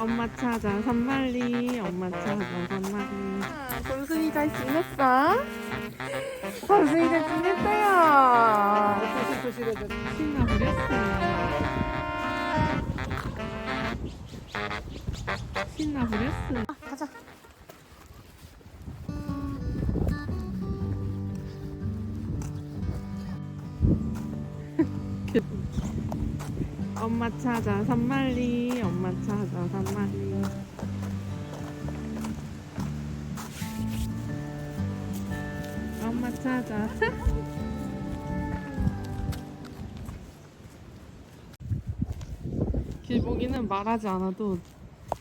엄마 찾아 산말리 엄마 찾아 산말리. 검순이 잘 지냈어? 검순이 잘 지냈어요. 신나 부렸어 신나 부렸어 찾아 산말리. 엄마 찾아 산말리. 엄마 찾아. 길보기는 말하지 않아도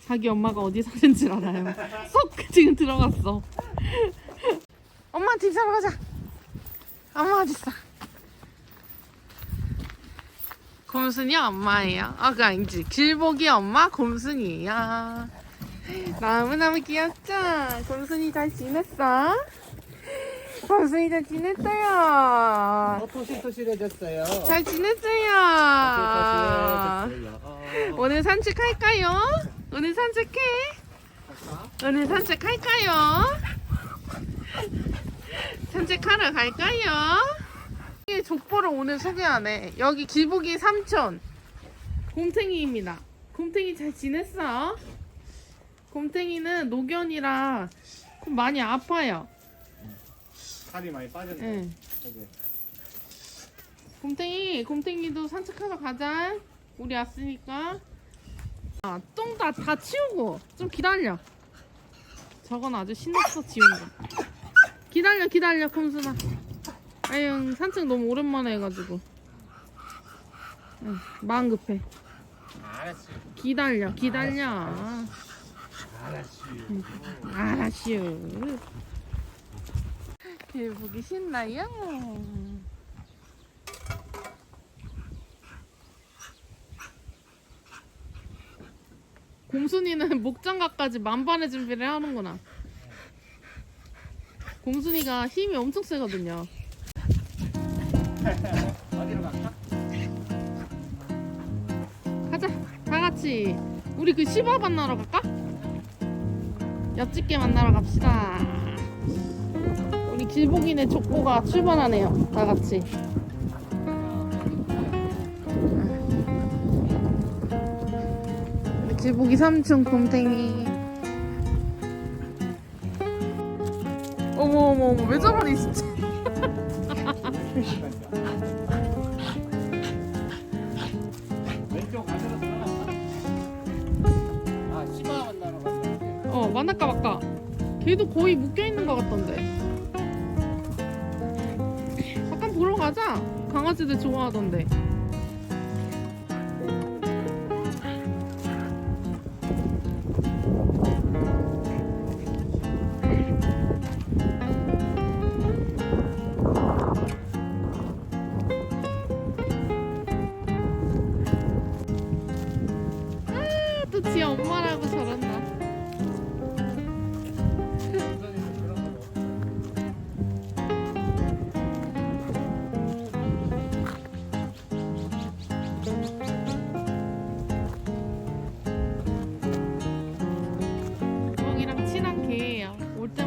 자기 엄마가 어디 사는지 알아요. 쏙 지금 들어갔어. 엄마 집 사러 가자. 엄마 어딨어 곰순이 엄마예요. 아, 그 아니지. 길보기 엄마 곰순이에요. 너무너무 귀엽죠? 곰순이 잘 지냈어? 곰순이 잘 지냈어요. 어, 토실토실해졌어요. 잘 지냈어요. 토실토실해졌어요. 어, 오늘 산책할까요? 오늘 산책해? 오늘 산책할까요? 산책하러 갈까요? 이 족보를 오늘 소개하네. 여기 기북이 삼촌 곰탱이입니다. 곰탱이 잘 지냈어? 곰탱이는 노견이라 좀 많이 아파요. 살이 많이 빠졌네. 응. 곰탱이, 곰탱이도 산책하러 가자. 우리 왔으니까. 아, 똥 다, 다 치우고. 좀 기다려. 저건 아주 신났어, 지운 거. 기다려, 기다려, 곰순아. 아유, 산책 너무 오랜만에 해가지고. 응, 마음 급해. 알았어. 기다려, 기다려. 알았어. 알았슈. 보기 신나요? 곰순이는 목장갑까지 만반의 준비를 하는구나. 곰순이가 힘이 엄청 세거든요. 어디로 갈까? 가자, 다 같이. 우리 그 시바 만나러 갈까? 옆집게 만나러 갑시다. 우리 길복이네 족보가 출발하네요. 다 같이. 우리 길복이 삼촌 곰탱이. 어머 어머 어머 왜 저러니 진짜. 아, 만나러. 어 만날까 말까. 걔도 거의 묶여 있는 것 같던데. 잠깐 보러 가자. 강아지들 좋아하던데.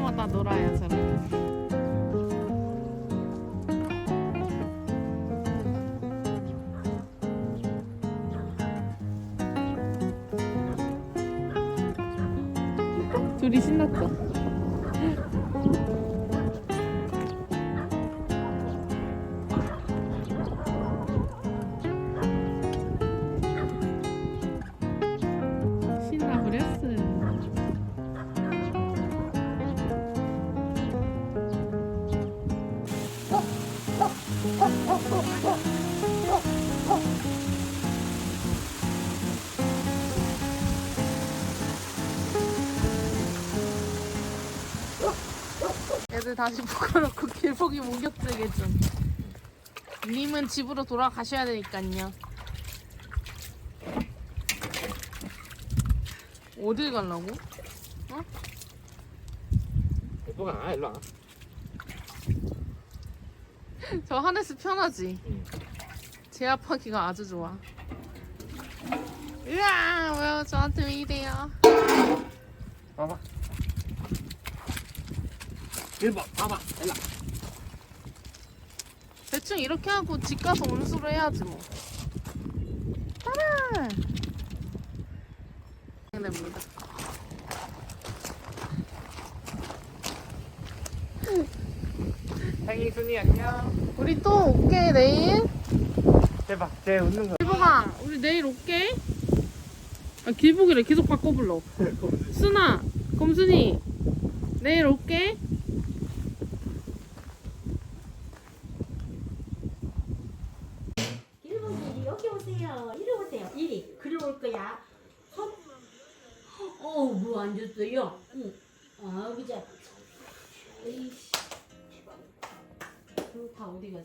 때마다 놀아요, 저렇게. 둘이 신났죠? 애들 다시 묶어놓고 길목이 목욕제게 좀. 님은 집으로 돌아가셔야 되니까요. 어딜 가려고? 예뻐가, 일로 와. 저 하네스 편하지? 응. 제압하기가 아주 좋아. 으아! 이래요? 저한테 왜 이래요? 봐봐. 이리 봐, 봐봐. 일로. 대충 이렇게 하고 집 가서 온수로 해야지 뭐. 따라. 됩니다. 행이 순이 안녕. 우리 또 올게 내일. 대박. 쟤 웃는 거. 길보가 우리 내일 올게. 아 길보기래 계속 바꿔 불러. 순아, 검순이 내일 올게. 어디 갔어?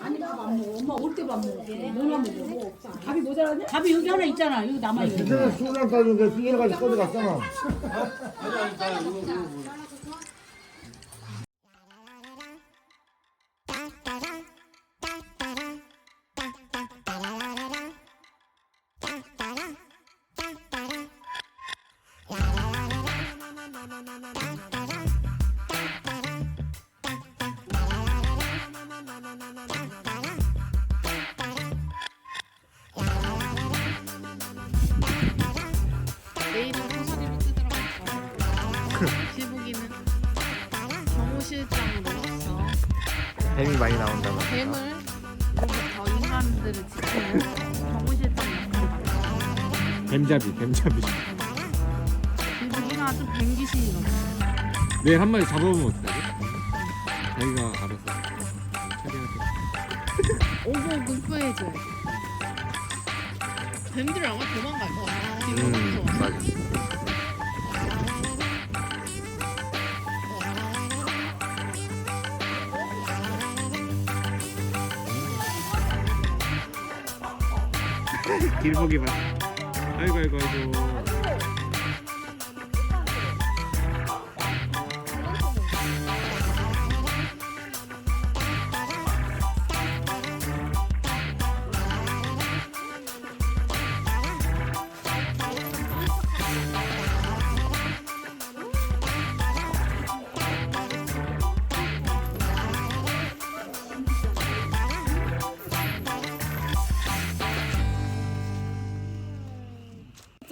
아니 밥 안 먹어. 엄마 올 때 밥 먹어. 뭐만 먹어. 뭐. 밥이 모자라냐? 밥이 여기 하나 있잖아. 여기 남아 있는. 그때는 술을 따주는데 삐에가지고 꺼져갔잖아. 내일은 뱀이 많이 나온다고. 뱀을로부터 인간들을 지키는 정우실장 역할을 맡았어. 뱀잡이, 뱀잡이. 길보기가 아주 뱀 귀신이거든. 내일 한 마리 잡아보면 어떡하지? 자기가 알아서 처리할게. 오고 극부해줘야지. 뱀들이 아마 도망갈 거야. 음. 맞아. 길보기 봐. 아이고, 아이고, 아이고.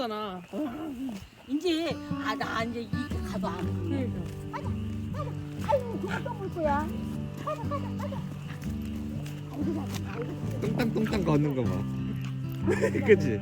했잖아. 이제, 아, 나 이제 이 가도 안 돼. 똥땅똥땅 걷는 거 봐. 그치?